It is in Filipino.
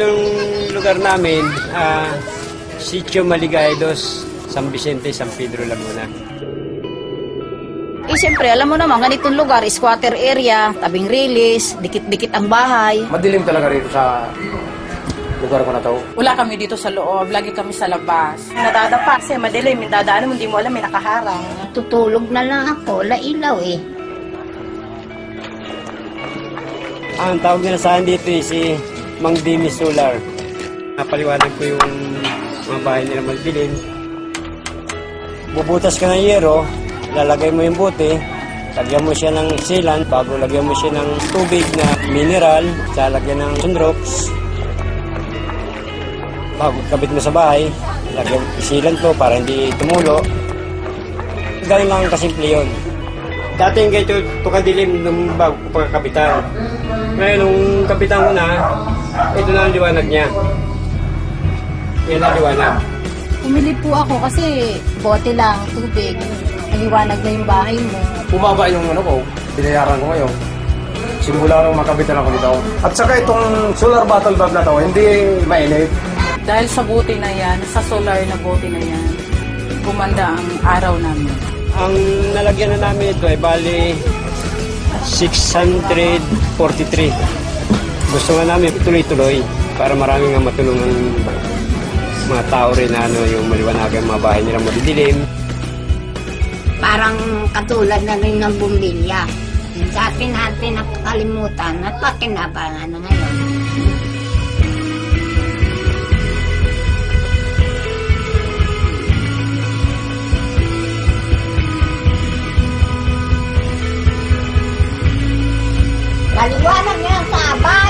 Itong lugar namin, ah, Sitio Maligay dos, San Vicente, San Pedro, Laguna. Eh, siyempre, alam mo naman, ganitong lugar, squatter area, tabing release, dikit-dikit ang bahay. Madilim talaga rito sa lugar ko na to. Wala kami dito sa loob, lagi kami sa labas. Nadadapa kasi madilim, yung dadaan mo, hindi mo alam, may nakaharang. Tutulog na lang ako, lailaw eh. Ang tawag nila sa akin dito eh, si Mang Dimi Solar. Napaliwanag ko yung mga bahay nila magdilim. Bubutas ka ng yero, lalagay mo yung bote, lagyan mo siya ng sealant, bago lagyan mo siya ng tubig na mineral, lalagyan ng sunrox. Bago kabit mo sa bahay, lagyan isilan to para hindi tumulo. Ganun lang kasimple yun. Dati yung ganito, ito kadilim nung bago ko pagkakapitan. Ngayon, nung kapitan ko na, ito na ang liwanag niya. Yan ang liwanag. Umili po ako kasi bote lang, tubig. Maliwanag na yung bahay mo. Bumaba yung ano ko, binayaran ko ngayon. Simula nung makabitan ako dito. At saka itong solar battle bulb na to, hindi mainit. Dahil sa buti na yan, sa solar na buti na yan, gumanda ang araw namin. Ang nalagyan na namin ito ay bali 643. Gusto nga namin tuloy-tuloy para marami nga matulungan mga tao rin na ano, yung maliwanagan mga bahay nila madidilim. Parang katulad na rin ng bumbilya. Sa atin natin nakakalimutan at pakinabangan na ngayon. Maliwanag nga sa bahay na